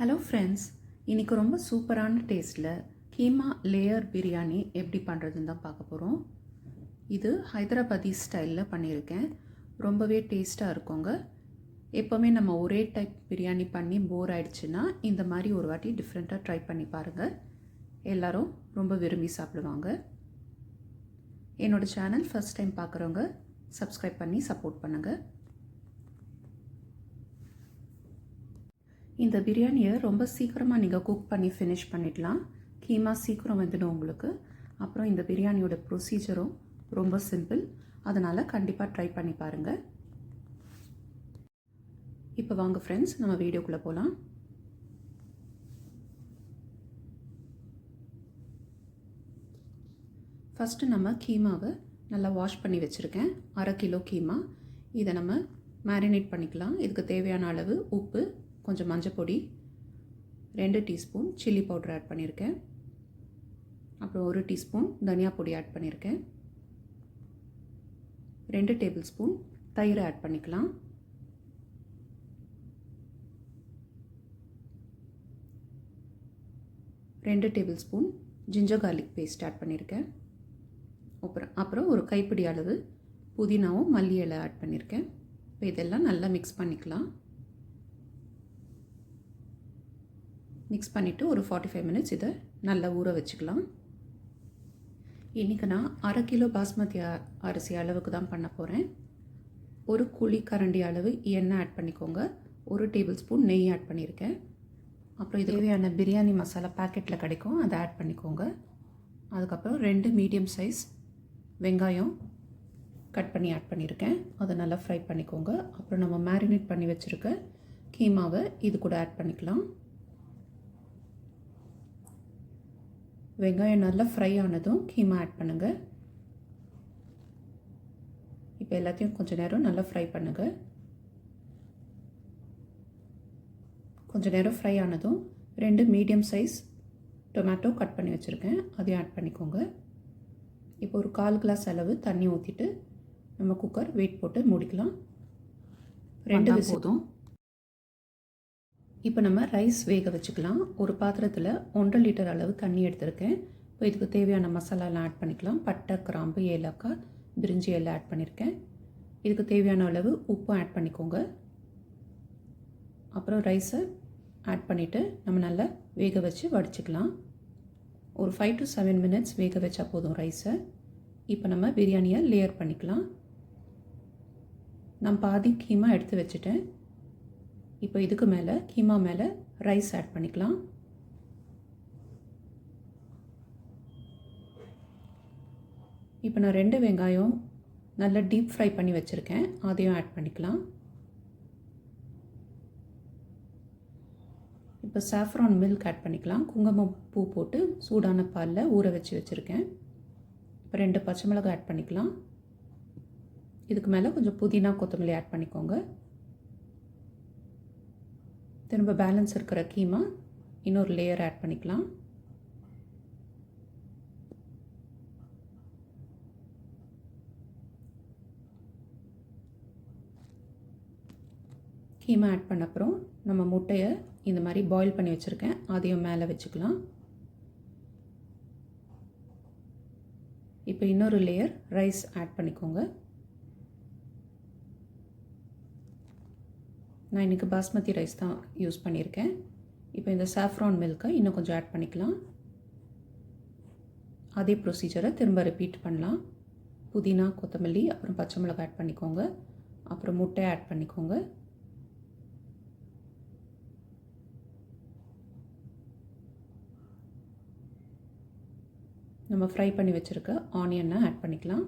Hello friends இன்றைக்கி ரொம்ப சூப்பரான டேஸ்ட்டில் கீமா லேயர் பிரியாணி எப்படி பண்ணுறதுன்னு தான் பார்க்க போகிறோம் இது ஹைதராபாதி ஸ்டைலில் பண்ணியிருக்கேன். ரொம்பவே டேஸ்ட்டாக இருக்குங்க. எப்போவுமே நம்ம ஒரே டைப் பிரியாணி பண்ணி போர் ஆயிடுச்சுன்னா இந்த மாதிரி ஒரு வாட்டி டிஃப்ரெண்ட்டாக ட்ரை பண்ணி பாருங்கள் எல்லாரும் ரொம்ப விரும்பி சாப்பிடுவாங்க. என்னோடய சேனல் ஃபஸ்ட் டைம் பார்க்குறவங்க சப்ஸ்கிரைப் பண்ணி சப்போர்ட் பண்ணுங்கள் இந்த பிரியாணியை ரொம்ப சீக்கிரமாக நீங்கள் குக் பண்ணி ஃபினிஷ் பண்ணிடலாம். கீமா சீக்கிரம் வந்துடும் உங்களுக்கு. அப்புறம் இந்த பிரியாணியோட ப்ரொசீஜரும் ரொம்ப சிம்பிள் அதனால் கண்டிப்பாக ட்ரை பண்ணி பாருங்கள் இப்போ வாங்க ஃப்ரெண்ட்ஸ் நம்ம வீடியோக்குள்ளே போகலாம் ஃபஸ்ட்டு நம்ம கீமாவை நல்லா வாஷ் பண்ணி வச்சுருக்கேன். அரை கிலோ கீமா. இதை நம்ம மேரினேட் பண்ணிக்கலாம். இதுக்கு தேவையான அளவு உப்பு கொஞ்சம் மஞ்சள் பொடி ரெண்டு டீஸ்பூன் சில்லி பவுடர் ஆட் பண்ணியிருக்கேன் அப்புறம் ஒரு டீஸ்பூன் தனியா பொடி ஆட் பண்ணியிருக்கேன் ரெண்டு டேபிள் ஸ்பூன் தயிர் ஆட் பண்ணிக்கலாம். ரெண்டு tablespoon ginger garlic paste add பண்ணியிருக்கேன் அப்புறம் அப்புறம் ஒரு கைப்பிடி அளவு புதினாவும் மல்லி இலை ஆட் பண்ணியிருக்கேன் இப்போ இதெல்லாம் நல்லா மிக்ஸ் பண்ணிக்கலாம். மிக்ஸ் பண்ணிவிட்டு ஒரு ஃபார்ட்டி ஃபைவ் மினிட்ஸ் இதை நல்லா ஊற வச்சுக்கலாம். இன்றைக்கி நான் அரை கிலோ பாஸ்மதி அரிசி அளவுக்கு தான் பண்ண போகிறேன் ஒரு குழி கரண்டி அளவு எண்ணெய் ஆட் பண்ணிக்கோங்க. ஒரு டேபிள் ஸ்பூன் நெய் ஆட் பண்ணியிருக்கேன். அப்புறம் இது தேவையான பிரியாணி மசாலா பேக்கெட்டில் கிடைக்கும் அதை ஆட் பண்ணிக்கோங்க. அதுக்கப்புறம் ரெண்டு மீடியம் சைஸ் வெங்காயம் கட் பண்ணி ஆட் பண்ணியிருக்கேன். அதை நல்லா ஃப்ரை பண்ணிக்கோங்க. அப்புறம் நம்ம மேரினேட் பண்ணி வச்சுருக்க கீமாவை இது கூட ஆட் பண்ணிக்கலாம். வெங்காயம் நல்லா ஃப்ரை ஆனதும் கீமா ஆட் பண்ணுங்கள் இப்போ எல்லாத்தையும் கொஞ்சம் நேரம் நல்லா ஃப்ரை பண்ணுங்கள் கொஞ்சம் நேரம் ஃப்ரை ஆனதும் ரெண்டு மீடியம் சைஸ் டொமேட்டோ கட் பண்ணி வச்சுருக்கேன். அதையும் ஆட் பண்ணிக்கோங்க. இப்போ ஒரு கால் கிளாஸ் அளவு தண்ணி ஊற்றிட்டு நம்ம குக்கர் வெயிட் போட்டு மூடிக்கலாம். ரெண்டு போதும். இப்போ நம்ம ரைஸ் வேக வச்சுக்கலாம். ஒரு பாத்திரத்தில் ஒன்றரை லிட்டர் அளவு தண்ணி எடுத்திருக்கேன். இப்போ இதுக்கு தேவையான மசாலாலாம் ஆட் பண்ணிக்கலாம். பட்டை கிராம்பு ஏலக்காய் பிரிஞ்சி எல்லாம் ஆட் பண்ணியிருக்கேன் இதுக்கு தேவையான அளவு உப்பும் ஆட் பண்ணிக்கோங்க. அப்புறம் ரைஸை ஆட் பண்ணிவிட்டு நம்ம நல்லா வேக வச்சு வடிச்சுக்கலாம். ஒரு ஃபைவ் டு செவன் மினிட்ஸ் வேக வச்சா போதும் ரைஸை இப்போ நம்ம பிரியாணியை லேயர் பண்ணிக்கலாம். நான் பாதி கீமா எடுத்து வச்சுட்டேன். இப்போ இதுக்கு மேலே கீமா மேலே ரைஸ் ஆட் பண்ணிக்கலாம். இப்போ நான் ரெண்டு வெங்காயம் நல்லா டீப் ஃப்ரை பண்ணி வச்சுருக்கேன். அதையும் ஆட் பண்ணிக்கலாம். இப்போ சாஃப்ரான் மில்க் ஆட் பண்ணிக்கலாம். குங்குமம் பூ போட்டு சூடான பாலில் ஊற வச்சு வச்சுருக்கேன். இப்போ ரெண்டு பச்சை மிளகாய் ஆட் பண்ணிக்கலாம். இதுக்கு மேலே கொஞ்சம் புதினா கொத்தமல்லி ஆட் பண்ணிக்கோங்க. திரும்ப பேலன்ஸ் இருக்கிற கீமா இன்னொரு லேயர் ஆட் பண்ணிக்கலாம். கீமா ஆட் பண்ண அப்புறம் நம்ம முட்டையை இந்த மாதிரி பாயில் பண்ணி வச்சுருக்கேன். அதையும் மேலே வச்சுக்கலாம். இப்போ இன்னொரு லேயர் ரைஸ் ஆட் பண்ணிக்கோங்க. நான் இன்றைக்கி பாஸ்மதி ரைஸ் தான் யூஸ் பண்ணியிருக்கேன். இப்போ இந்த சாஃப்ரான் மில்க்கை இன்னும் கொஞ்சம் ஆட் பண்ணிக்கலாம். அதே ப்ரொசீஜரை திரும்ப ரிப்பீட் பண்ணலாம். புதினா கொத்தமல்லி அப்புறம் பச்சை மிளகாய் ஆட் பண்ணிக்கோங்க. அப்புறம் முட்டை ஆட் பண்ணிக்கோங்க. நம்ம ஃப்ரை பண்ணி வச்சுருக்க ஆனியனை ஆட் பண்ணிக்கலாம்.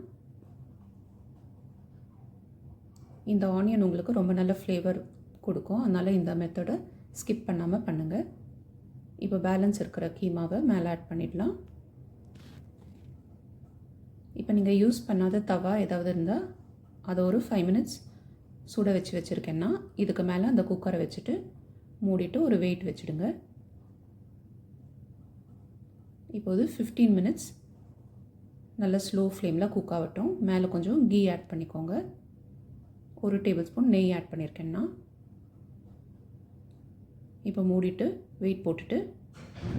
இந்த ஆனியன் உங்களுக்கு ரொம்ப நல்ல ஃப்ளேவர் கொடுக்கும். அதனால் இந்த மெத்தடை ஸ்கிப் பண்ணாமல் பண்ணுங்கள் இப்போ பேலன்ஸ் இருக்கிற கீமாவை மேலே ஆட் பண்ணிடலாம். இப்போ நீங்கள் யூஸ் பண்ணாத தவா ஏதாவது இருந்தால் அதை ஒரு ஃபைவ் மினிட்ஸ் சுட வச்சு வச்சுருக்கேன்னா இதுக்கு மேலே அந்த குக்கரை வச்சுட்டு மூடிட்டு ஒரு வெயிட் வச்சுடுங்க. இப்போது ஃபிஃப்டீன் மினிட்ஸ் நல்லா ஸ்லோ ஃப்ளேமில் குக் ஆகட்டும். மேலே கொஞ்சம் கீ ஆட் பண்ணிக்கோங்க. ஒரு டேபிள் ஸ்பூன் நெய் ஆட் பண்ணியிருக்கேன்னா இப்போ மூடிட்டு வெயிட் போட்டுட்டு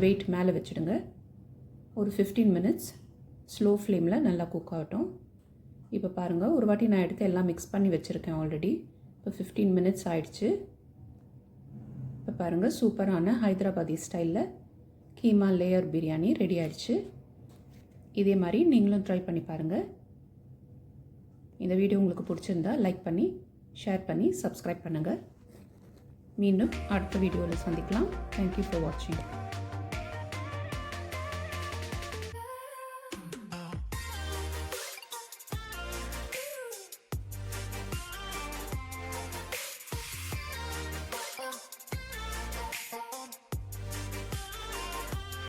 வெயிட் மேலே வச்சுடுங்க. ஒரு ஃபிஃப்டீன் மினிட்ஸ் ஸ்லோ ஃப்ளேமில் நல்லா குக் ஆகட்டும். இப்போ பாருங்கள் ஒரு வாட்டி நான் எடுத்து எல்லாம் மிக்ஸ் பண்ணி வச்சுருக்கேன் ஆல்ரெடி இப்போ ஃபிஃப்டீன் மினிட்ஸ் ஆயிடுச்சு. இப்போ பாருங்கள் சூப்பரான ஹைதராபாதி ஸ்டைலில் கீமா லேயர் பிரியாணி ரெடி ஆயிடுச்சு. இதே மாதிரி நீங்களும் ட்ரை பண்ணி பாருங்கள் இந்த வீடியோ உங்களுக்கு பிடிச்சிருந்தா லைக் பண்ணி ஷேர் பண்ணி சப்ஸ்கிரைப் பண்ணுங்கள் மீண்டும் அடுத்த வீடியோவில் சந்திக்கலாம். தேங்க்யூ ஃபார் வாட்சிங்